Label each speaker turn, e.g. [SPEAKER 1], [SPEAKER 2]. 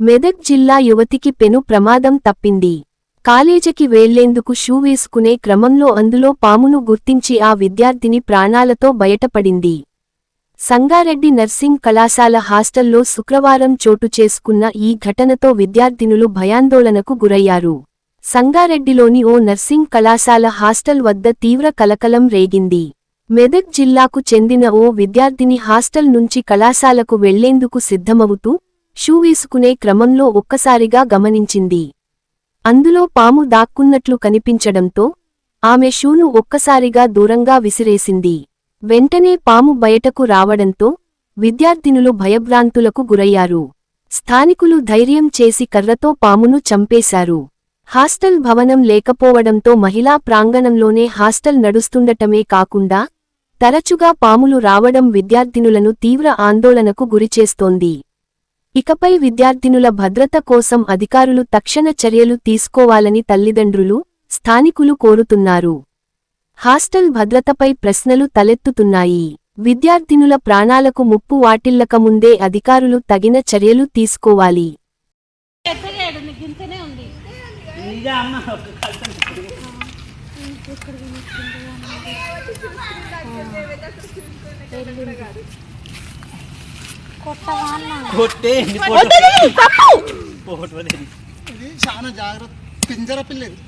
[SPEAKER 1] మెదక్ జిల్లా యువతికి పెను ప్రమాదం తప్పింది. కాలేజీకి వెళ్ళేందుకు షూ వేసుకునే క్రమంలో అందులో పామును గుర్తించి ఆ విద్యార్థిని ప్రాణాలతో బయటపడింది. సంగారెడ్డి నర్సింగ్ కళాశాల హాస్టల్లో శుక్రవారం చోటు చేసుకున్న ఈ ఘటనతో విద్యార్థినులు భయాందోళనకు గురయ్యారు. సంగారెడ్డిలోని ఓ నర్సింగ్ కళాశాల హాస్టల్ వద్ద తీవ్ర కలకలం రేగింది. మెదక్ జిల్లాకు చెందిన ఓ విద్యార్థిని హాస్టల్ నుంచి కళాశాలకు వెళ్ళేందుకు సిద్ధమవుతూ షూ వేసుకునే క్రమంలో ఒక్కసారిగా గమనించింది. అందులో పాము దాక్కున్నట్లు కనిపించడంతో ఆమె షూను ఒక్కసారిగా దూరంగా విసిరేసింది. వెంటనే పాము బయటకు రావడంతో విద్యార్థినులు భయభ్రాంతులకు గురయ్యారు. స్థానికులు ధైర్యం చేసి కర్రతో పామును చంపేశారు. హాస్టల్ భవనం లేకపోవడంతో మహిళా ప్రాంగణంలోనే హాస్టల్ నడుస్తుండటమే కాకుండా తరచుగా పాములు రావడం విద్యార్థినులను తీవ్ర ఆందోళనకు గురిచేస్తోంది. ఇకపై విద్యార్థినుల భద్రత కోసం అధికారులు తక్షణ చర్యలు తీసుకోవాలని తల్లిదండ్రులు స్థానికులు కోరుతున్నారు. హాస్టల్ భద్రతపై ప్రశ్నలు తలెత్తుతున్నాయి. విద్యార్థినుల ప్రాణాలకు ముప్పు వాటిల్లకముందే అధికారులు తగిన చర్యలు తీసుకోవాలి.
[SPEAKER 2] ఉంది
[SPEAKER 3] కొట్టే
[SPEAKER 4] చాలా జాగ్రత్త పింజర పిల్ల ఇది